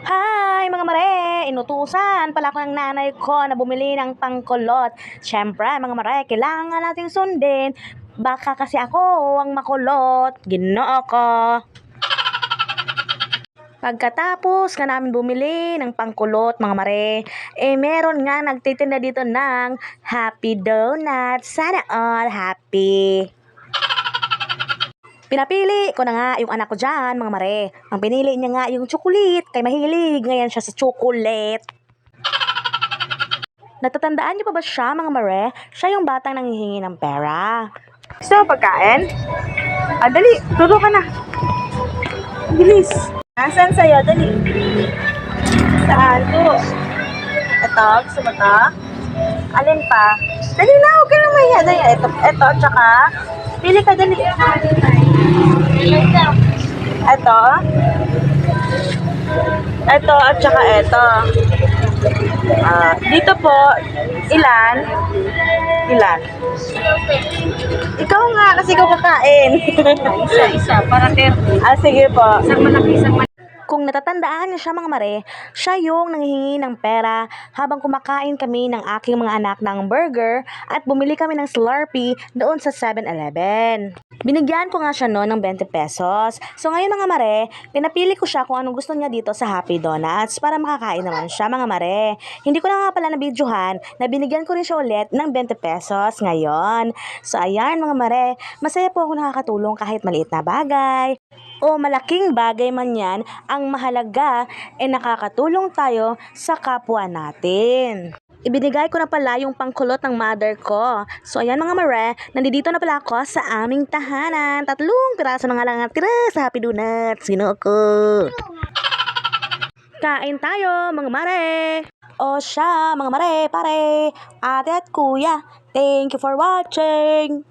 Hi mga mare! Inutusan pala ako ng nanay ko na bumili ng pangkulot. Siyempre mga mare, kailangan nating sundin. Baka kasi ako ang makulot. Ginoo ko. Pagkatapos ka namin bumili ng pangkulot mga mare, eh meron nga nagtitinda dito ng Happy Donuts. Sana all happy. Pinapili ko na nga yung anak ko dyan, mga mare. Ang pinili niya nga yung chocolate, kay mahilig ngayon siya sa chocolate. Natatandaan niyo pa ba siya, mga mare? Siya yung batang nanghihingi ng pera. Gusto mo pagkain? Ah, dali. Turo ka na. Bilis. Nasaan sa'yo? Dali. Saan? Turo. Ito. Gusto mo to? Alin pa? Dali na. Huwag ka na mahiya. Dali. Ito. Ito. Tsaka. Pili ka. Dali. Ito. Ito. At tsaka ito. Ah, dito po. Ilan? Ilan? Ikaw nga, kasi ikaw kakain. Isa-isa, para 30. ah, sige po. Isang malaki, isang malaki. Kung natatandaan niyo siya mga mare, siya yung nanghihingi ng pera habang kumakain kami ng aking mga anak ng burger at bumili kami ng Slurpee doon sa 7-Eleven. Binigyan ko nga siya noon ng 20 pesos. So ngayon mga mare, pinapili ko siya kung anong gusto niya dito sa Happy Donuts para makakain naman siya mga mare. Hindi ko na nga pala nabidyohan na binigyan ko rin siya ulit ng 20 pesos ngayon. So ayan mga mare, masaya po ako nakakatulong kahit maliit na bagay o malaking bagay man yan, ang mahalaga ay nakakatulong tayo sa kapwa natin. Ibinigay ko na pala yung pangkulot ng mother ko. So ayan mga mare, nandito na pala ako sa aming tahanan. Tatlong piraso na nga lang ang tira sa Happy Donuts. Sino ako? Kain tayo mga mare! O siya mga mare, pare, ate at kuya. Thank you for watching!